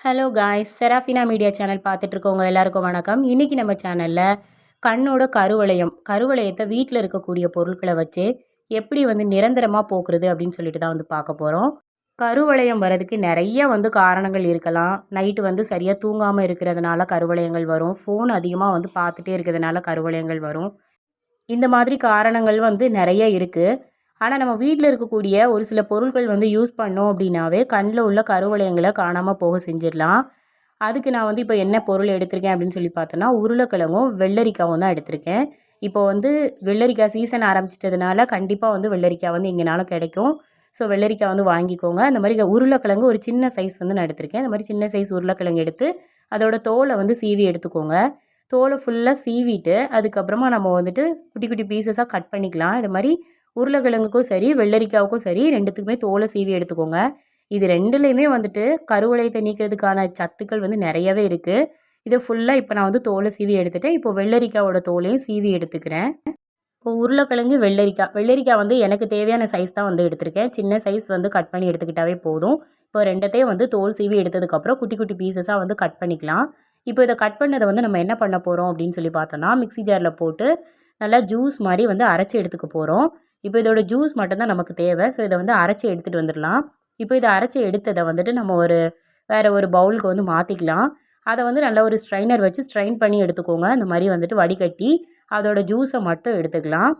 Hello guys Serafina media channel பார்த்துட்ருக்கவங்க எல்லாருக்கும் வணக்கம். இன்றைக்கி நம்ம சேனலில் கண்ணோட கருவளையம் கருவளையத்தை வீட்டில் இருக்கக்கூடிய பொருட்களை வச்சு எப்படி வந்து நிரந்தரமாக போக்குறது அப்படின்னு சொல்லிட்டு தான் வந்து பார்க்க போகிறோம் கருவளையம் வரதுக்கு நிறைய வந்து காரணங்கள் இருக்கலாம். நைட்டு வந்து சரியாக தூங்காமல் இருக்கிறதுனால கருவளையங்கள் வரும். ஃபோன் அதிகமாக வந்து பார்த்துட்டே இருக்கிறதுனால கருவளையங்கள் வரும். இந்த மாதிரி காரணங்கள் வந்து நிறைய இருக்குது ஆனால் நம்ம வீட்டில் இருக்கக்கூடிய ஒரு சில பொருட்கள் வந்து யூஸ் பண்ணோம் அப்படின்னாவே கண்ணில் உள்ள கருவளையங்களை காணாமல் போக செஞ்சிடலாம். அதுக்கு நான் வந்து இப்போ என்ன பொருள் எடுத்திருக்கேன் அப்படின்னு சொல்லி பார்த்தோன்னா உருளைக்கிழங்கும் வெள்ளரிக்காவும் தான் எடுத்திருக்கேன். இப்போ வந்து வெள்ளரிக்காய் சீசன் ஆரம்பிச்சிட்டதுனால கண்டிப்பாக வந்து வெள்ளரிக்காய் வந்து எங்கேனாலும் கிடைக்கும். ஸோ வெள்ளரிக்காய் வந்து வாங்கிக்கோங்க. அந்த மாதிரி உருளைக்கிழங்கு ஒரு சின்ன சைஸ் வந்து நான் எடுத்திருக்கேன். இந்த மாதிரி சின்ன சைஸ் உருளைக்கிழங்கு எடுத்து அதோட தோலை வந்து சீவி எடுத்துக்கோங்க. தோலை ஃபுல்லாக சீவிட்டு அதுக்கப்புறமா நம்ம வந்துட்டு குட்டி குட்டி பீசஸாக கட் பண்ணிக்கலாம். இது மாதிரி உருளைக்கிழங்குக்கும் சரி வெள்ளரிக்காவுக்கும் சரி ரெண்டுத்துக்குமே தோலை சீவி எடுத்துக்கோங்க. இது ரெண்டுலேயுமே வந்துட்டு கருவளையத்தை நீக்கிறதுக்கான சத்துக்கள் வந்து நிறையவே இருக்குது இதை ஃபுல்லாக இப்போ நான் வந்து தோலை சீவி எடுத்துட்டேன். இப்போ வெள்ளரிக்காவோட தோலையும் சீவி எடுத்துக்கிறேன். இப்போ உருளைக்கிழங்கு வெள்ளரிக்காய் வெள்ளரிக்காய் வந்து எனக்கு தேவையான சைஸ் தான் வந்து எடுத்திருக்கேன். சின்ன சைஸ் வந்து கட் பண்ணி எடுத்துக்கிட்டாவே போதும். இப்போ ரெண்டத்தையும் வந்து தோல் சீவி எடுத்ததுக்கப்புறம் குட்டி குட்டி பீசஸாக வந்து கட் பண்ணிக்கலாம். இப்போ இதை கட் பண்ணதை வந்து நம்ம என்ன பண்ண போகிறோம் அப்படின்னு சொல்லி பார்த்தோன்னா மிக்சி ஜாரில் போட்டு நல்லா ஜூஸ் மாதிரி வந்து அரைச்சி எடுத்துக்க போகிறோம் இப்போ இதோட ஜூஸ் மட்டும்தான் நமக்கு தேவை. ஸோ இதை வந்து அரைச்சி எடுத்துகிட்டு வந்துடலாம். இப்போ இதை அரைச்சி எடுத்ததை வந்துட்டு நம்ம ஒரு வேறு ஒரு பவுலுக்கு வந்து மாற்றிக்கலாம் அதை வந்து நல்ல ஒரு ஸ்ட்ரைனர் வச்சு ஸ்ட்ரைன் பண்ணி எடுத்துக்கோங்க. இந்த மாதிரி வந்துட்டு வடிகட்டி அதோட ஜூஸை மட்டும் எடுத்துக்கலாம்.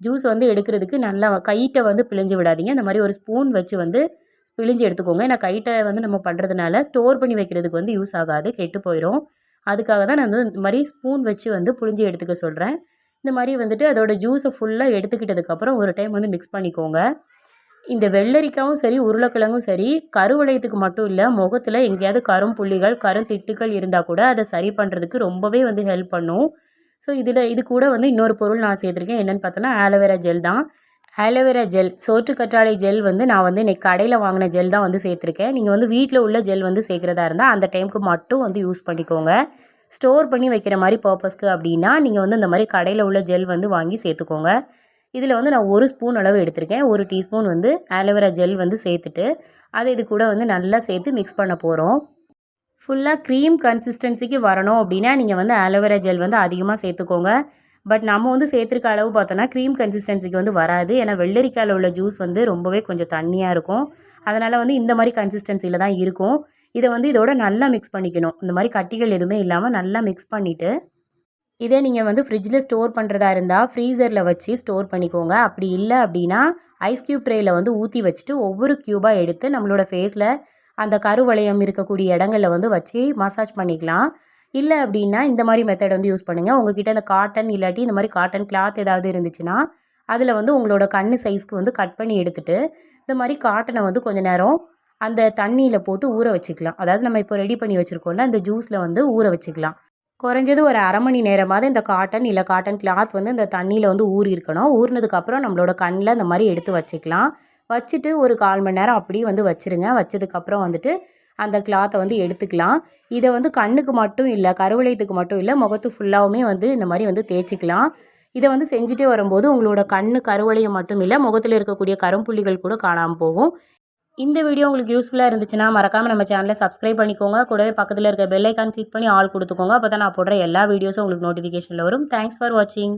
ஜூஸ் வந்து எடுக்கிறதுக்கு நல்லா கைட்டை வந்து பிழிஞ்சு விடாதீங்க. இந்த மாதிரி ஒரு ஸ்பூன் வச்சு வந்து பிழிஞ்சு எடுத்துக்கோங்க. ஏன்னா கைட்டை வந்து நம்ம பண்ணுறதுனால ஸ்டோர் பண்ணி வைக்கிறதுக்கு வந்து யூஸ் ஆகாது. கெட்டு போயிடும் அதுக்காக தான் நான் வந்து இந்த மாதிரி ஸ்பூன் வச்சு வந்து புழிஞ்சு எடுத்துக்க சொல்கிறேன் இந்த மாதிரி வந்துட்டு அதோடய ஜூஸை ஃபுல்லாக எடுத்துக்கிட்டதுக்கப்புறம் ஒரு டைம் வந்து மிக்ஸ் பண்ணிக்கோங்க. இந்த வெள்ளரிக்காவும் சரி உருளைக்கிழங்கும் சரி கருவளையத்துக்கு மட்டும் இல்லை முகத்தில் எங்கேயாவது கரும் புள்ளிகள் கரும் திட்டுக்கள் இருந்தால் கூட அதை சரி பண்ணுறதுக்கு ரொம்பவே வந்து ஹெல்ப் பண்ணும். ஸோ இதில் இது கூட வந்து இன்னொரு பொருள் நான் சேர்த்துருக்கேன். என்னென்னு பார்த்தோன்னா ஆலோவேரா ஜெல் தான். ஆலோவேரா ஜெல் சோற்று கற்றாழை ஜெல் வந்து நான் வந்து இன்றைக்கி கடையில் வாங்கின ஜெல் தான் வந்து சேர்த்துருக்கேன். நீங்கள் வந்து வீட்டில் உள்ள ஜெல் வந்து சேர்க்குறதா இருந்தால் அந்த டைமுக்கு மட்டும் வந்து யூஸ் பண்ணிக்கோங்க. ஸ்டோர் பண்ணி வைக்கிற மாதிரி பர்பஸ்க்கு அப்படின்னா நீங்கள் வந்து இந்த மாதிரி கடையில் உள்ள ஜெல் வந்து வாங்கி சேர்த்துக்கோங்க. இதில் வந்து நான் ஒரு ஸ்பூன் அளவு எடுத்திருக்கேன். ஒரு டீஸ்பூன் வந்து ஆலோவேரா ஜெல் வந்து சேர்த்துட்டு அதை இது கூட வந்து நல்லா சேர்த்து மிக்ஸ் பண்ண போகிறோம் ஃபுல்லாக க்ரீம் கன்சிஸ்டன்சிக்கு வரணும் அப்படின்னா நீங்கள் வந்து ஆலோவேரா ஜெல் வந்து அதிகமாக சேர்த்துக்கோங்க. பட் நம்ம வந்து சேர்த்துருக்க அளவு பார்த்தோன்னா க்ரீம் கன்சிஸ்டன்சிக்கு வந்து வராது. ஏன்னா வெள்ளரிக்காயில் உள்ள ஜூஸ் வந்து ரொம்பவே கொஞ்சம் தண்ணியாக இருக்கும். அதனால் வந்து இந்த மாதிரி கன்சிஸ்டன்சியில் தான் இருக்கும். இதை வந்து இதோட நல்லா மிக்ஸ் பண்ணிக்கணும். இந்த மாதிரி கட்டிகள் எதுவுமே இல்லாமல் நல்லா மிக்ஸ் பண்ணிவிட்டு இதே நீங்கள் வந்து ஃப்ரிட்ஜில் ஸ்டோர் பண்ணுறதா இருந்தால் ஃப்ரீசரில் வச்சு ஸ்டோர் பண்ணிக்கோங்க. அப்படி இல்லை அப்படின்னா ஐஸ் க்யூப் ட்ரேயில் வந்து ஊற்றி வச்சுட்டு ஒவ்வொரு க்யூபாக எடுத்து நம்மளோட ஃபேஸில் அந்த கருவளையம் இருக்கக்கூடிய இடங்களில் வந்து வச்சு மசாஜ் பண்ணிக்கலாம். இல்லை அப்படின்னா இந்த மாதிரி மெத்தட் வந்து யூஸ் பண்ணுங்கள் உங்ககிட்ட அந்த காட்டன் இல்லாட்டி இந்த மாதிரி காட்டன் கிளாத் ஏதாவது இருந்துச்சுன்னா அதில் வந்து உங்களோட கண் சைஸ்க்கு வந்து கட் பண்ணி எடுத்துகிட்டு இந்த மாதிரி காட்டனை வந்து கொஞ்சம் நேரம் அந்த தண்ணியில் போட்டு ஊற வச்சுக்கலாம். அதாவது நம்ம இப்போ ரெடி பண்ணி வச்சுருக்கோம்ல அந்த ஜூஸில் வந்து ஊற வச்சுக்கலாம். குறைஞ்சது ஒரு அரை மணி நேரமாவது இந்த காட்டன் இல்லை காட்டன் கிளாத் வந்து இந்த தண்ணியில் வந்து ஊறி இருக்கணும். ஊறினதுக்கப்புறம் நம்மளோட கண்ணில் இந்த மாதிரி எடுத்து வச்சுக்கலாம். வச்சுட்டு ஒரு கால் மணி நேரம் அப்படியே வந்து வச்சுருங்க. வச்சதுக்கப்புறம் வந்துட்டு அந்த கிளாத்தை வந்து எடுத்துக்கலாம். இதை வந்து கண்ணுக்கு மட்டும் இல்லை கருவளையத்துக்கு மட்டும் இல்லை முகத்து ஃபுல்லாகவுமே வந்து இந்த மாதிரி வந்து தேய்ச்சிக்கலாம். இதை வந்து செஞ்சுட்டே வரும்போது உங்களோட கண் கருவளையம் மட்டும் இல்லை முகத்தில் இருக்கக்கூடிய கரும்புள்ளிகள் கூட காணாமல் போகும். இந்த வீடியோ உங்களுக்கு யூஸ்ஃபுல்லாக இருந்துச்சுன்னா மறக்காமல் நம்ம சேனலை சப்ஸ்கிரைப் பண்ணிக்கோங்க. கூடவே பக்கத்தில் இருக்க பெல்லைக்கான் கிளிக் பண்ணி ஆல் கொடுத்துக்கோங்க. அப்போ தான் நான் போடுற எல்லா வீடியோஸும் உங்களுக்கு நோட்டிஃபிகேஷனில் வரும். தேங்க்ஸ் ஃபார் வாட்சிங்